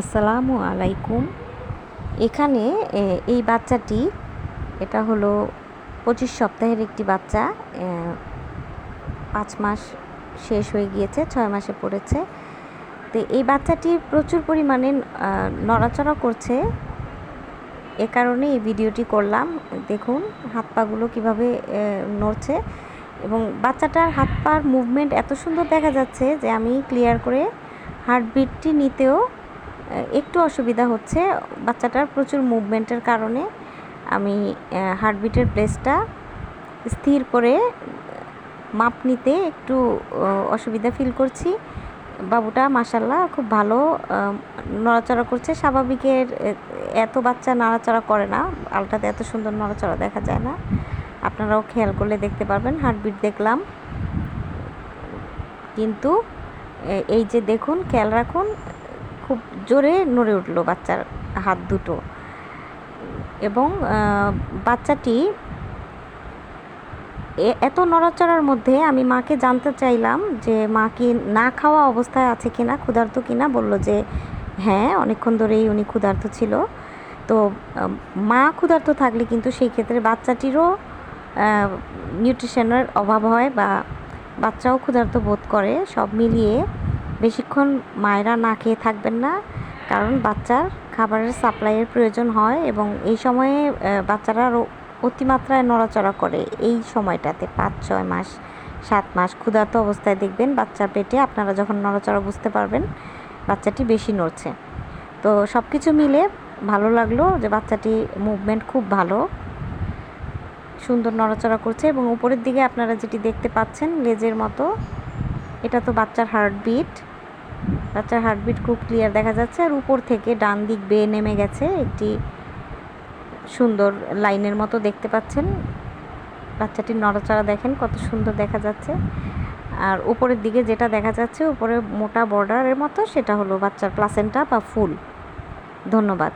আসসালামু আলাইকুম। এখানে এই বাচ্চাটি, এটা হলো পঁচিশ সপ্তাহের একটি বাচ্চা পাঁচ মাস শেষ হয়ে গিয়েছে, ছয় মাসে পড়েছে। তো, এই বাচ্চাটি প্রচুর পরিমাণে নড়াচড়া করছে। এ কারণে এই ভিডিওটি করলাম। দেখুন, হাত পাগুলো কীভাবে নড়ছে। এবং বাচ্চাটার হাত পার মুভমেন্ট এত সুন্দর দেখা যাচ্ছে যে, আমি ক্লিয়ার করে হার্টবিটটি নিতেও একটু অসুবিধা হচ্ছে। বাচ্চাটার প্রচুর মুভমেন্টের কারণে আমি হার্টবিটের প্লেসটা স্থির করে মাপ নিতে একটু অসুবিধা ফিল করছি। বাবুটা মাসাল্লাহ খুব ভালো নড়াচড়া করছে। স্বাভাবিকের এত বাচ্চা নাড়াচড়া করে না। আলটাতে এত সুন্দর নড়াচড়া দেখা যায় না। আপনারাও খেয়াল করলে দেখতে পারবেন হার্টবিট দেখলাম। কিন্তু এই যে দেখুন, খেয়াল রাখুন খুব জোরে নড়ে উঠল বাচ্চার হাত দুটো। এবং বাচ্চাটি এত নড়াচড়ার মধ্যে আমি মাকে জানতে চাইলাম যে মা কি না খাওয়া অবস্থায় আছে কিনা, ক্ষুধার্ত কিনা, বলল যে হ্যাঁ অনেকক্ষণ ধরেই উনি ক্ষুধার্ত ছিল। তো মা ক্ষুধার্ত থাকলে কিন্তু সেই ক্ষেত্রে বাচ্চাটিরও নিউট্রিশনের অভাব হয় বা বাচ্চাও ক্ষুধার্ত বোধ করে। সব মিলিয়ে বেশিক্ষণ মায়েরা না খেয়ে থাকবেন না, কারণ বাচ্চার খাবারের সাপ্লাইয়ের প্রয়োজন হয় এবং এই সময়ে বাচ্চারা অতিমাত্রায় নড়াচড়া করে। এই সময়টাতে পাঁচ, ছয় মাস, সাত মাস ক্ষুধার্ত অবস্থায় দেখবেন বাচ্চার পেটে আপনারা যখন নড়াচড়া বুঝতে পারবেন, বাচ্চাটি বেশি নড়ছে। তো সব কিছু মিলে ভালো লাগল যে বাচ্চাটি মুভমেন্ট খুব ভালো, সুন্দর নড়াচড়া করছে এবং উপরের দিকে আপনারা যেটি দেখতে পাচ্ছেন লেজের মতো, এটা তো বাচ্চার হার্টবিট বাচ্চার হার্টবিট খুব ক্লিয়ার দেখা যাচ্ছে। আর উপর থেকে ডান দিক বেয়ে নেমে গেছে একটি সুন্দর লাইনের মতো দেখতে পাচ্ছেন। বাচ্চাটির নড়াচড়া দেখেন, কত সুন্দর দেখা যাচ্ছে। আর উপরের দিকে যেটা দেখা যাচ্ছে, উপরে মোটা বর্ডারের মতো, সেটা হলো বাচ্চার প্লাসেন্টা বা ফুল। ধন্যবাদ।